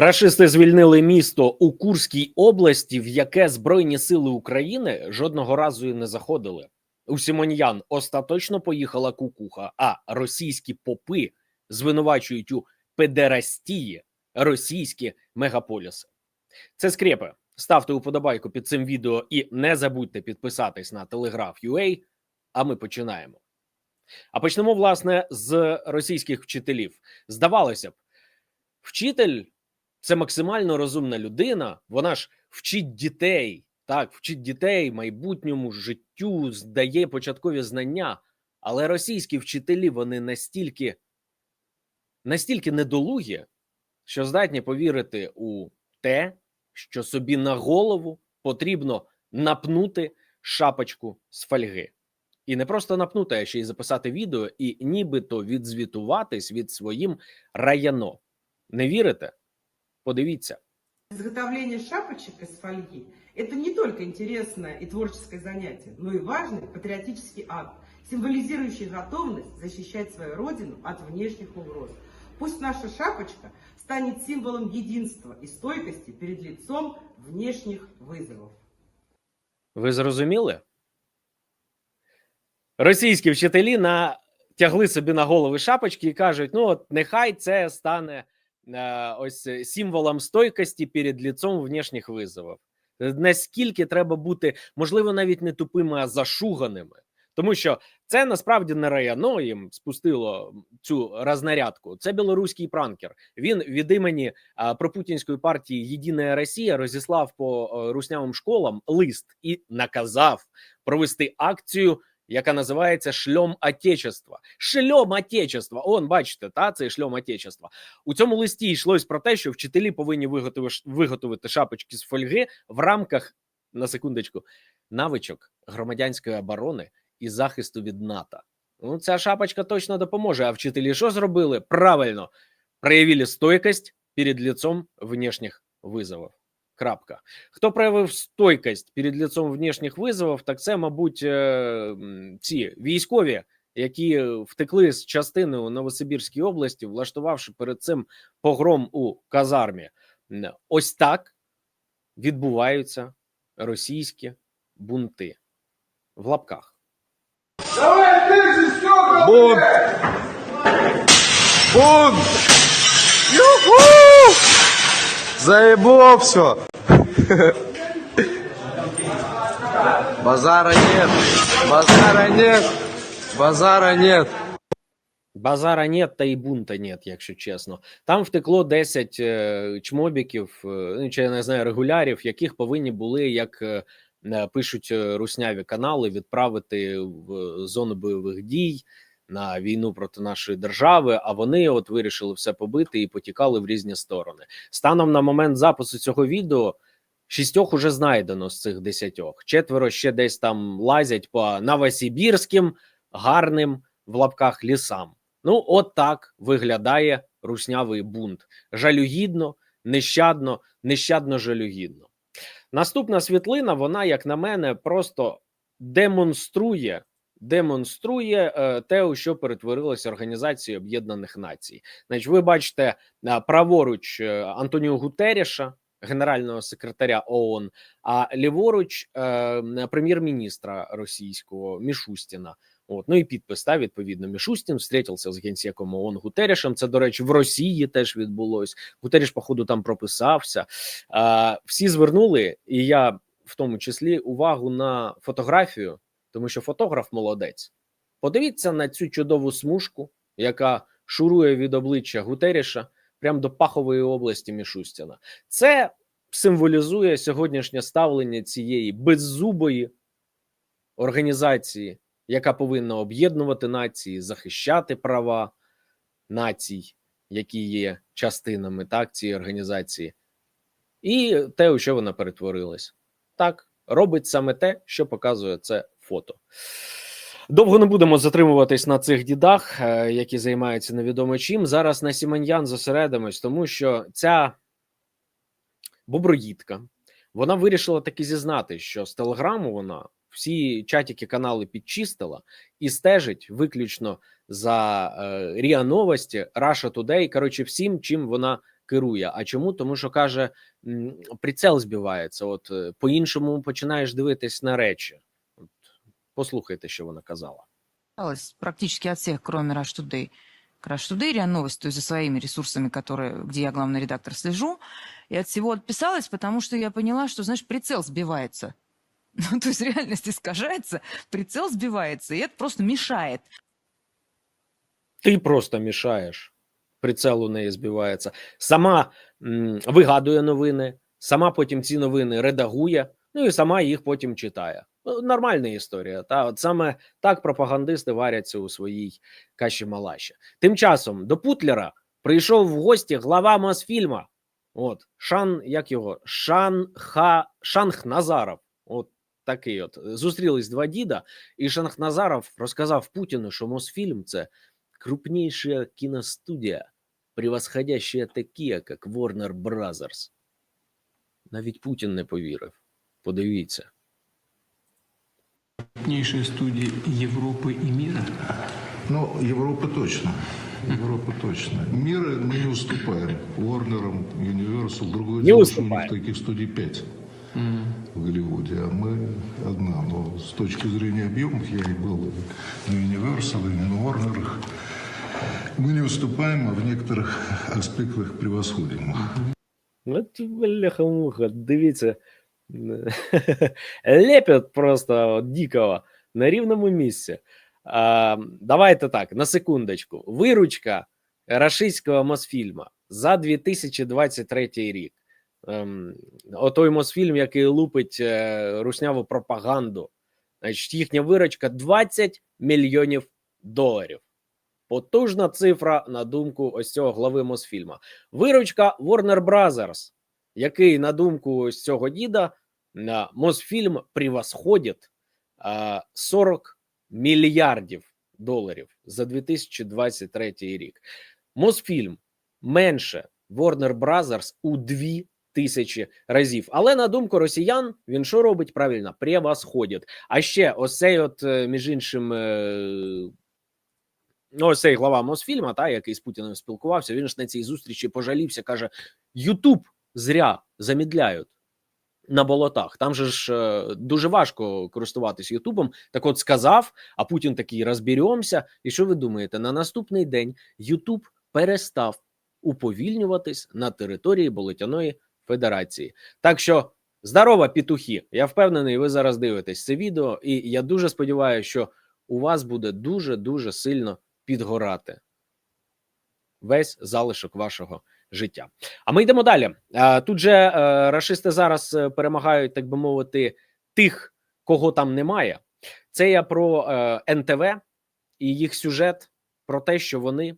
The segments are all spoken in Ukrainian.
Рашисти звільнили місто у Курській області, в яке Збройні сили України жодного разу і не заходили. У Сімоньян остаточно поїхала кукуха, а російські попи звинувачують у педерастії російські мегаполіси. Це скрепи. Ставте уподобайку під цим відео і не забудьте підписатись на Telegraph.ua, А ми починаємо. А почнемо власне з російських вчителів. Здавалося б, вчитель це максимально розумна людина. Вона ж вчить дітей, так, вчить дітей майбутньому життю, здає початкові знання. Але російські вчителі вони настільки, настільки недолугі, що здатні повірити у те, що собі на голову потрібно напнути шапочку з фольги. І не просто напнути, а ще й записати відео і нібито відзвітуватись від своїм районо. Не вірите? Подивіться. Изготовление шапочек из фольги – это не только интересное и творческое занятие, но и важный патриотический акт, символизирующий готовность защищать свою родину от внешних угроз. Пусть наша шапочка станет символом единства и стойкости перед лицом внешних вызовов. Ви зрозуміли? Російські вчителі натягли собі на голови шапочки і кажуть: ну, от нехай це стане е, ось е, символом стойкості перед лицом внешніх визовів. Наскільки треба бути, можливо, навіть не тупими, а зашуганими, тому що це насправді не районо їм спустило цю рознарядку. Це білоруський пранкер. Він від імені а, пропутінської партії Єдина Росія розіслав по е, руснявим школам лист і наказав провести акцію яка називається шльом Отечества. Шльом Отечества. Он, бачите, та це шльом Отечества. У цьому листі йшлось про те, що вчителі повинні виготовити, шапочки з фольги в рамках на секундочку навичок громадянської оборони і захисту від НАТО. Ну, ця шапочка точно допоможе. А вчителі що зробили? Правильно проявили стойкость перед лицом внешніх визовів. Крапка. Хто проявив стойкость перед лицом внешніх визовів, так це, мабуть, е, ці військові, які втекли з частини у Новосибірській області, влаштувавши перед цим погром у казармі. Ось так відбуваються російські бунти в лапках. Давай Стёка! Бунт! Бунт! Юху! Заебло все. Базара нет. Базара нет. Базара нет. Базара нет, та й бунта нет, якщо чесно. Там втекло 10 е, чмобіків, е, ну, чи я не знаю, регулярів, яких повинні були, як е, пишуть русняві канали, відправити в зону бойових дій на війну проти нашої держави. А вони от вирішили все побити і потікали в різні сторони. Станом на момент запису цього відео. Шістьох уже знайдено з цих десятьох. Четверо ще десь там лазять по новосибірським гарним в лапках лісам. Ну, от так виглядає руснявий бунт. Жалюгідно, нещадно, нещадно жалюгідно. Наступна світлина, вона, як на мене, просто демонструє. Демонструє е, те, у що перетворилася Організація Об'єднаних Націй. Значить, ви бачите е, праворуч е, Антоніо Гутеріша, генерального секретаря ООН, а ліворуч е, прем'єр-міністра російського Мішустіна. От, ну і підпис та відповідно. Мішустін встретився з генсеком ООН Гутерішем. Це, до речі, в Росії теж відбулось. Гутеріш, походу, там прописався. А, всі звернули, і я в тому числі увагу на фотографію, тому що фотограф молодець. Подивіться на цю чудову смужку, яка шурує від обличчя Гутеріша прямо до пахової області Мішустіна. Це символізує сьогоднішнє ставлення цієї беззубої організації, яка повинна об'єднувати нації, захищати права націй, які є частинами так цієї організації, і те, у що вона перетворилась. Так, робить саме те, що показує це фото. Довго не будемо затримуватись на цих дідах, е, які займаються невідомо чим. Зараз на Сіманьян зосередимось, тому що ця боброїдка вона вирішила таки зізнати, що з телеграму вона всі чатики канали підчистила і стежить виключно за е, Ріа Новості, Russia Today, коротше, всім, чим вона керує. А чому? Тому що каже, прицел збивається. От е, по-іншому починаєш дивитись на речі. От, послухайте, що вона казала. осталось практически от всех, кроме Rush Today. К Rush Today, РИА Новости, то есть за своими ресурсами, которые, где я главный редактор слежу, и от всего отписалась, потому что я поняла, что, знаешь, прицел сбивается. Ну, то есть реальность искажается, прицел сбивается, и это просто мешает. Ти просто мішаєш. Прицел у неї збивається. Сама м, вигадує новини, сама потім ці новини редагує, ну і сама їх потім читає. Ну, Нормальна історія. Та от саме так пропагандисти варяться у своїй каші малаші. Тим часом до Путлера прийшов в гості глава Мосфільма. От Шан, як його? Шанха Шанх Назаров. От такий от зустрілись два діда, і Шанх Назаров розказав Путіну, що Мосфільм це крупнейшая киностудия, превосходящая такие, как Warner Brothers. Навіть Путін не повірив. Подивіться. Крупнейшие студии Европы и мира. Ну, Европа точно. Европа точно. Мира мы не уступаем. Warner, Universal, другое Не дело, что у уступаем. них таких студий пять в Голливуде, а мы одна. Но с точки зрения объемов, я и был и на Universal, и на Warner. Мы не уступаем, а в некоторых аспектах превосходим. Ну, ті бляха-муха, дивіться. Лепят просто дикого на рівному місці. Давайте так, на секундочку. Виручка рашистського Мосфільма за 2023 рік. Ем, отой Мосфільм, який лупить е, русняву пропаганду. Значить, їхня виручка 20 мільйонів доларів. Потужна цифра на думку ось цього глави Мосфільма. Виручка Warner Brothers, який, на думку ось цього діда, Мосфільм превосходить а, 40 мільярдів доларів за 2023 рік. Мосфільм менше Warner Brothers у 2 тисячі разів. Але на думку росіян, він що робить правильно? Превосходить. А ще ось цей, от, е, між іншим, е, Ну, ось цей глава Мосфільма, та який з Путіним спілкувався, він ж на цій зустрічі пожалівся, каже: Ютуб зря замідляють на болотах. Там же ж е, дуже важко користуватись Ютубом. Так от сказав, а Путін такий розберемося. І що ви думаєте? На наступний день Ютуб перестав уповільнюватись на території Болотяної Федерації. Так що здорова, петухи! Я впевнений, ви зараз дивитесь це відео, і я дуже сподіваюся, що у вас буде дуже дуже сильно підгорати весь залишок вашого життя. А ми йдемо далі. Тут же е, рашисти зараз е, перемагають, так би мовити, тих, кого там немає. Це я про е, НТВ і їх сюжет про те, що вони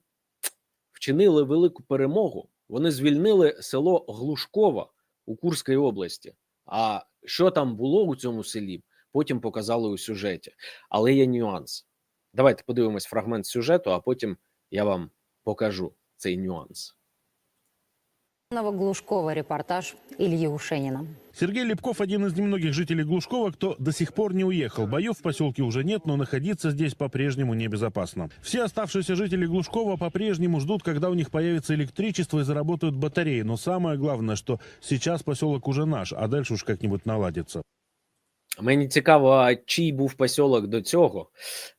вчинили велику перемогу. Вони звільнили село Глушково у Курській області. А що там було у цьому селі? Потім показали у сюжеті. Але є нюанс. Давайте подивимось фрагмент сюжету, а потім я вам покажу цей нюанс. Глушкова репортаж Ильи Ушенина. Сергей Лепков один из немногих жителей Глушкова, кто до сих пор не уехал. Боев в поселке уже нет, но находиться здесь по-прежнему небезопасно. Все оставшиеся жители Глушкова по-прежнему ждут, когда у них появится электричество и заработают батареи. Но самое главное, что сейчас поселок уже наш, а дальше уж как-нибудь наладится. Мені цікаво, а чий був посілок до цього,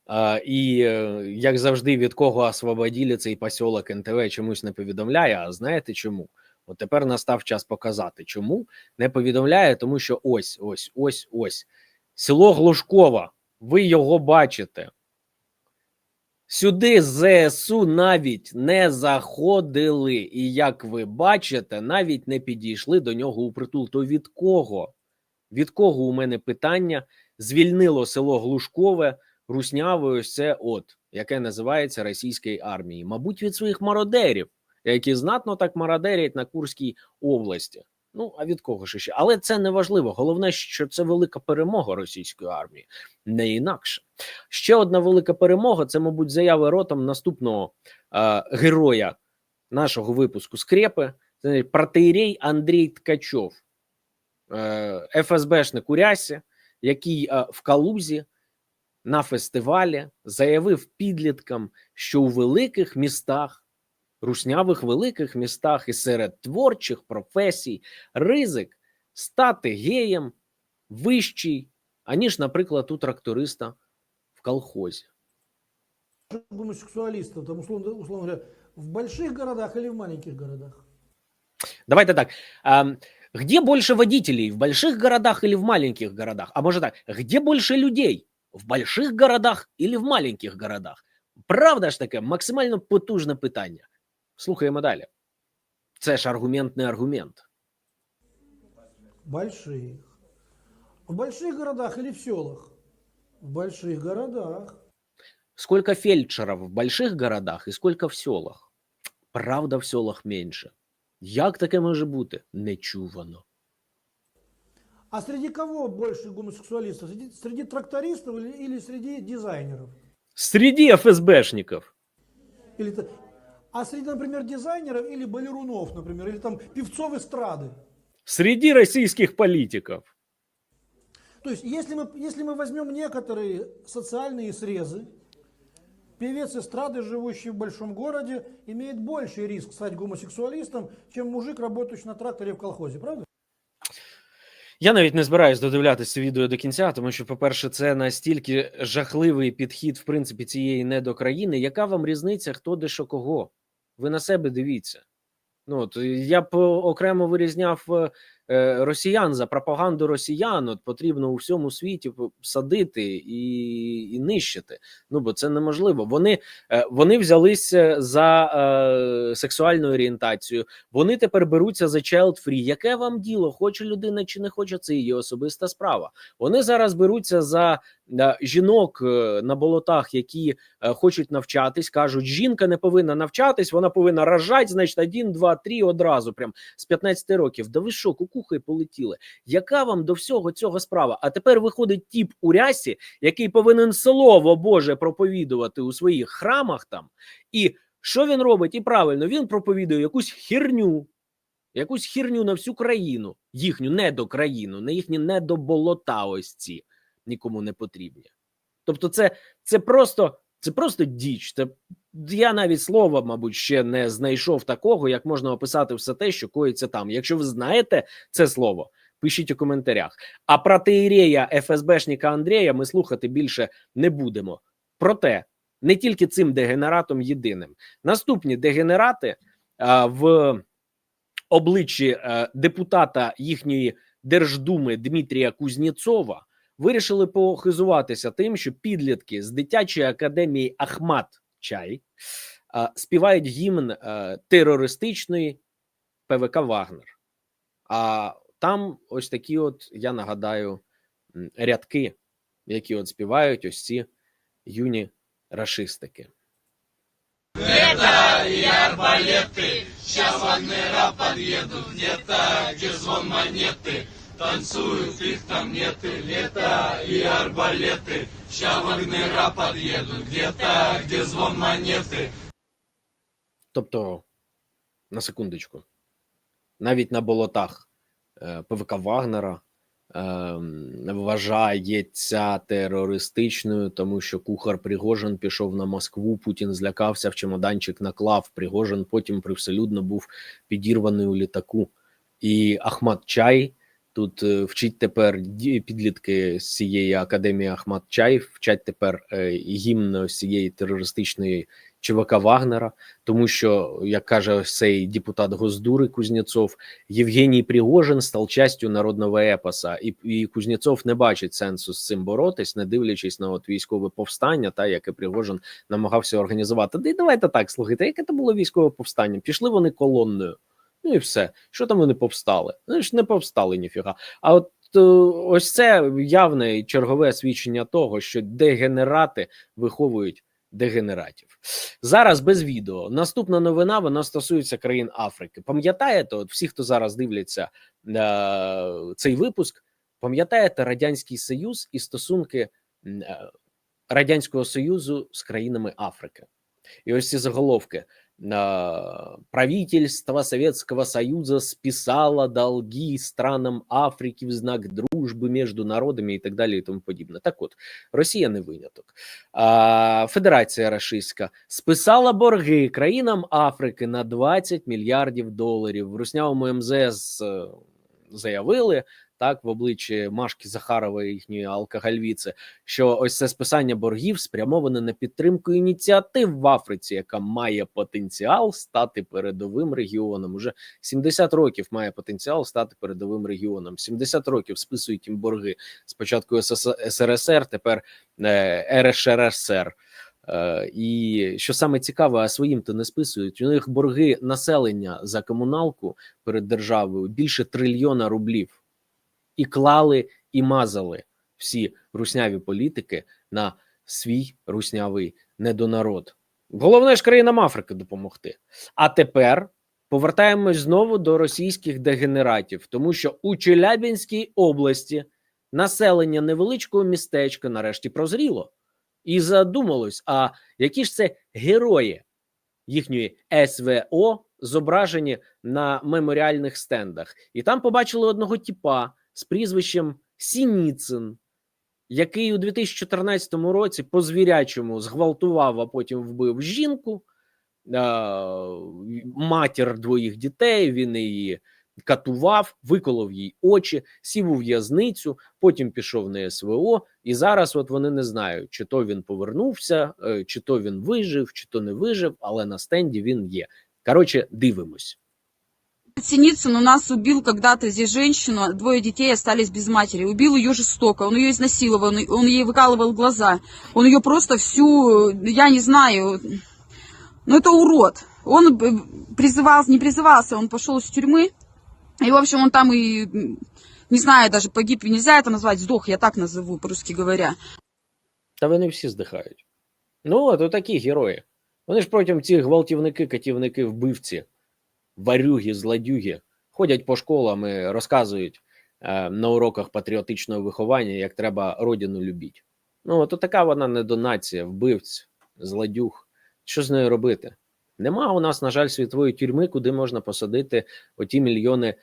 а, і е, як завжди, від кого освободили цей посілок НТВ чомусь не повідомляє. А знаєте чому? От тепер настав час показати, чому не повідомляє, тому що ось, ось, ось, ось село Глушкова. Ви його бачите. Сюди ЗСУ навіть не заходили, і як ви бачите, навіть не підійшли до нього у притул. То від кого? Від кого у мене питання звільнило село Глушкове руснявою це от, яке називається російської армії? Мабуть, від своїх мародерів, які знатно так мародерять на Курській області. Ну а від кого ж ще? Але це не важливо. Головне, що це велика перемога російської армії, не інакше. Ще одна велика перемога це, мабуть, заяви ротом наступного е, героя нашого випуску скрепи. Це протеєрей Андрій Ткачов. Е, ФСБшник у рясі, який е, в Калузі на фестивалі заявив підліткам, що у великих містах руснявих великих містах і серед творчих професій ризик стати геєм вищий, аніж, наприклад, у тракториста в колхозі. гомосексуалистов, там, условно, условно говоря, в больших городах или в маленьких городах? Давайте так. ам, где больше водителей, в больших городах или в маленьких городах? А может так, где больше людей, в больших городах или в маленьких городах? Правда ж таке, максимально потужне питання. Слухаємо далі. Це ж аргумент не аргумент. Больших. В больших городах или в селах? В больших городах. Сколько фельдшеров в больших городах і сколько в селах? Правда, в селах менше. Як таке може бути? Нечувано. А среди кого больше гомосексуалистов? Среди, среди трактористов или, или среди дизайнеров? Среди ФСБшників. Или, т- а среди, например, дизайнеров или балерунов, например, или там певцов эстрады? Среди російських політиків. То есть, если мы, если мы возьмем некоторые социальные срезы, певец эстрады, живущий в большом городе, имеет больший риск стать гомосексуалистом, чем мужик, работающий на тракторе в колхозе, правда? Я навіть не збираюсь додивлятися відео до кінця, тому що, по-перше, це настільки жахливий підхід, в принципі, цієї недокраїни. Яка вам різниця, хто де що кого? Ви на себе дивіться. Ну, от, я б е, окремо вирізняв е, росіян за пропаганду росіян. От потрібно у всьому світі садити і, і нищити. Ну бо це неможливо. Вони, е, вони взялися за е, сексуальну орієнтацію. Вони тепер беруться за child free. Яке вам діло? Хоче людина чи не хоче, це її особиста справа. Вони зараз беруться за е, жінок е, на болотах, які е, хочуть навчатись. кажуть, жінка не повинна навчатись, вона повинна рожати, значить, один, два, три одразу, прям з 15 років. Да ви що, кукухи полетіли? Яка вам до всього цього справа? А тепер виходить тіп у рясі, який повинен слово Боже проповідувати у своїх храмах там. І що він робить? І правильно, він проповідує якусь херню, якусь херню на всю країну, їхню недокраїну, на їхні недоболота ось ці нікому не потрібні. Тобто, це, це просто це просто діч. Це я навіть слова, мабуть, ще не знайшов такого, як можна описати все те, що коїться там. Якщо ви знаєте це слово, пишіть у коментарях. А про теєрея ФСБшника Андрія ми слухати більше не будемо. Проте не тільки цим дегенератом єдиним. Наступні дегенерати а, в обличчі а, депутата їхньої Держдуми Дмитрія Кузнєцова вирішили похизуватися тим, що підлітки з дитячої академії Ахмат Чай співають гімн а, терористичної ПВК Вагнер. А там ось такі, от я нагадаю, рядки, які от співають ось ці юні рашистики. Тобто, на секундочку, навіть на болотах е, ПВК Вагнера е, вважається терористичною, тому що кухар Пригожин пішов на Москву. Путін злякався в чемоданчик, наклав Пригожин. Потім привселюдно був підірваний у літаку. І Ахмат Чай тут е, вчить тепер підлітки з цієї академії Ахмат Чай, вчать тепер е, гімн цієї терористичної ЧВК Вагнера, тому що, як каже цей депутат Госдури Кузнєцов, Євгеній Пригожин став частю народного епоса, і, і Кузнєцов не бачить сенсу з цим боротись, не дивлячись на от військове повстання, та яке Пригожин намагався організувати. Да давайте так слухайте, яке це було військове повстання? Пішли вони колонною. Ну і все. Що там вони повстали? Вони ж не повстали ніфіга. А от е, ось це явне чергове свідчення того, що дегенерати виховують дегенератів. Зараз без відео. Наступна новина вона стосується країн Африки. Пам'ятаєте, от всі, хто зараз дивляться е, цей випуск, пам'ятаєте Радянський Союз і стосунки е, Радянського Союзу з країнами Африки? І ось ці заголовки. Правительство Советского Союза списало долги странам Африки в знак дружби між народами і так далі, і тому подібне. Так от, Росія не виняток. Федерація Рашистська списала борги країнам Африки на 20 мільярдів доларів. В руснявому МЗС е, заявили так в обличчі Машки Захарової, їхньої алкогольвіці, що ось це списання боргів спрямоване на підтримку ініціатив в Африці, яка має потенціал стати передовим регіоном. Уже 70 років має потенціал стати передовим регіоном. 70 років списують їм борги. Спочатку СРСР, тепер е, РШРСР. Е, І що саме цікаве, а своїм то не списують. У них борги населення за комуналку перед державою більше трильйона рублів. І клали, і мазали всі русняві політики на свій руснявий недонарод. Головне ж країнам Африки допомогти. А тепер повертаємось знову до російських дегенератів, тому що у Челябінській області населення невеличкого містечка нарешті прозріло і задумалось: а які ж це герої їхньої СВО зображені на меморіальних стендах? І там побачили одного тіпа з прізвищем Сініцин, який у 2014 році по звірячому зґвалтував, а потім вбив жінку, матір двоїх дітей. Він її катував, виколов їй очі, сів у в'язницю, потім пішов на СВО. І зараз от вони не знають, чи то він повернувся, е, чи то він вижив, чи то не вижив, але на стенді він є. Коротше, дивимось. Синицын у нас убил когда-то здесь женщину, двое детей остались без матери. Убил ее жестоко, он ее изнасиловал, он- он ей выкалывал глаза. Он ее просто всю, я не знаю, ну это урод. Он б- призывался, не призывался, он пошел из тюрьмы. И, в общем, он там и, м, не знаю, даже погиб, нельзя это назвать, сдох, я так назову, по-русски говоря. Та вони всі здихають. Ну, от отакі герої. Вони ж протягом ці гвалтівники, катівники, вбивці, Варюги, злодюги ходять по школам і розказують е, на уроках патріотичного виховання, як треба родину любіть. Ну, от така вона недонація, вбивць, злодюг. Що з нею робити? Нема у нас, на жаль, світової тюрми, куди можна посадити оті мільйони е,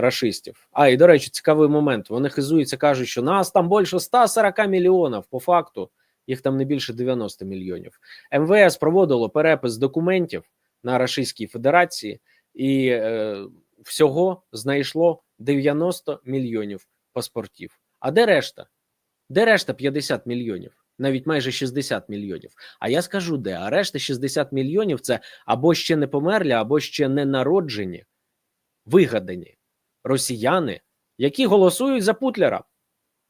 рашистів. А, і до речі, цікавий момент. Вони хизуються, кажуть, що нас там більше 140 мільйонів. По факту їх там не більше 90 мільйонів. МВС проводило перепис документів на Рашистській Федерації, і е, всього знайшло 90 мільйонів паспортів. А де решта? Де решта 50 мільйонів? Навіть майже 60 мільйонів. А я скажу де. А решта 60 мільйонів це або ще не померлі, або ще не народжені, вигадані росіяни, які голосують за Путлера.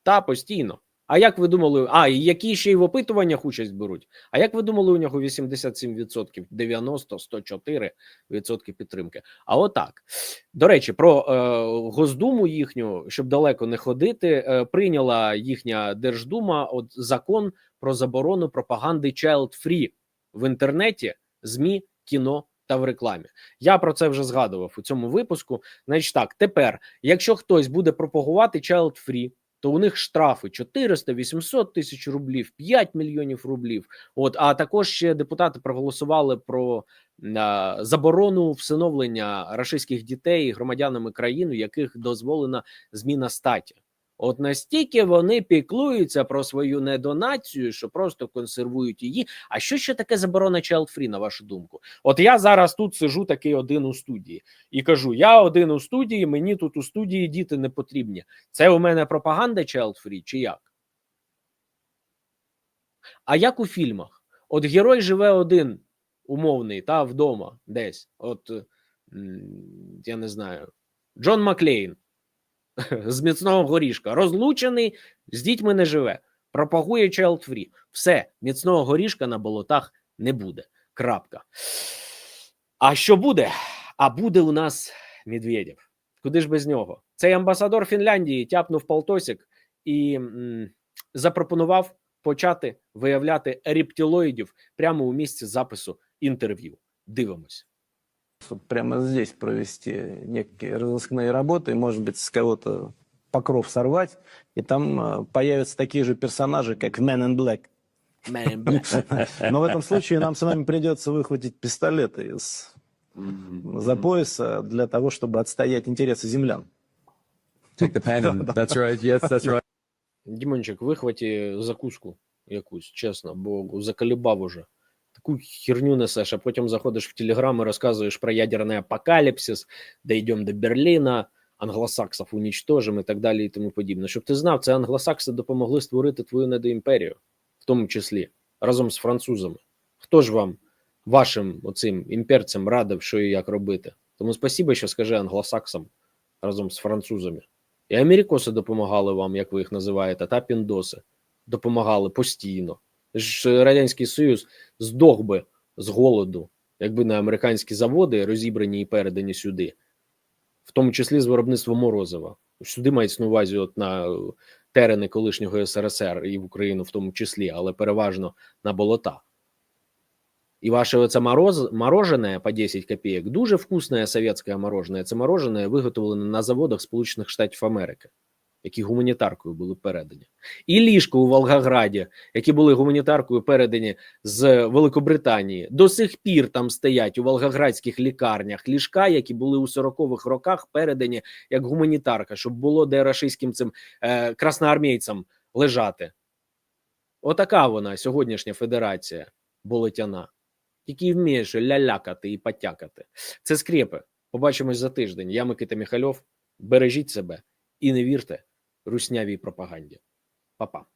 Та постійно. А як ви думали, а і які ще й в опитуваннях участь беруть? А як ви думали, у нього 87%, 90, 104% підтримки? А отак. До речі, про е, Госдуму їхню, щоб далеко не ходити, е, прийняла їхня Держдума от закон про заборону пропаганди child free в інтернеті, ЗМІ, кіно та в рекламі. Я про це вже згадував у цьому випуску. Значить, так тепер, якщо хтось буде пропагувати child free, то у них штрафи 400-800 тисяч рублів, 5 мільйонів рублів. От а також ще депутати проголосували про а, заборону всиновлення рашистських дітей громадянами країн, у яких дозволена зміна статі. От настільки вони піклуються про свою недонацію, що просто консервують її. А що ще таке заборона child free, на вашу думку? От я зараз тут сижу такий один у студії і кажу: я один у студії, мені тут у студії діти не потрібні. Це у мене пропаганда child free чи як? А як у фільмах? От герой живе один, умовний, та вдома десь. От я не знаю, Джон Маклейн з міцного горішка, розлучений, з дітьми не живе, пропагує child free. Все, міцного горішка на болотах не буде. Крапка. А що буде? А буде у нас Медведєв. Куди ж без нього? Цей амбасадор Фінляндії тяпнув полтосик і м, запропонував почати виявляти рептилоїдів прямо у місці запису інтерв'ю. Дивимось. Чтобы прямо здесь провести некие разыскные работы, может быть, с кого-то покров сорвать, и там э, появятся такие же персонажи, как в Men in Black. Man, blah. Но в этом случае нам с вами придется выхватить пистолеты из за пояса для того, чтобы отстоять интересы землян. Take the pen that's right. Yes, that's right. Дімончик, вихваті закуску якусь, чесно, бо заколебав уже. Таку херню несеш, а потім заходиш в Телеграм і розказуєш про ядерний апокаліпсис, дійдемо до Берліна, англосаксів унічтожимо і так далі і тому подібне. Щоб ти знав, це англосакси допомогли створити твою недоімперію, в тому числі разом з французами. Хто ж вам, вашим оцим імперцям, радив, що і як робити? Тому спасибо, що скажи англосаксам разом з французами. І америкоси допомагали вам, як ви їх називаєте, та піндоси допомагали постійно. Ж Радянський Союз здох би з голоду, якби не американські заводи розібрані і передані сюди, в тому числі з виробництва морозива. Сюди мається на увазі от на терени колишнього СРСР і в Україну в тому числі, але переважно на болота. І ваше оце мороз, морожене по 10 копійок, дуже вкусне советське морожене. Це морожене виготовлене на заводах Сполучених Штатів Америки, які гуманітаркою були передані. І ліжко у Волгограді, які були гуманітаркою передані з Великобританії, до сих пір там стоять у волгоградських лікарнях ліжка, які були у 40-х роках передані як гуманітарка, щоб було де рашистським цим е, красноармійцям лежати. Отака вона сьогоднішня федерація болотяна, який вміє лялякати і потякати. Це скрепи. Побачимось за тиждень. Я Микита Міхальов. Бережіть себе і не вірте руснявій пропаганді. Па-па.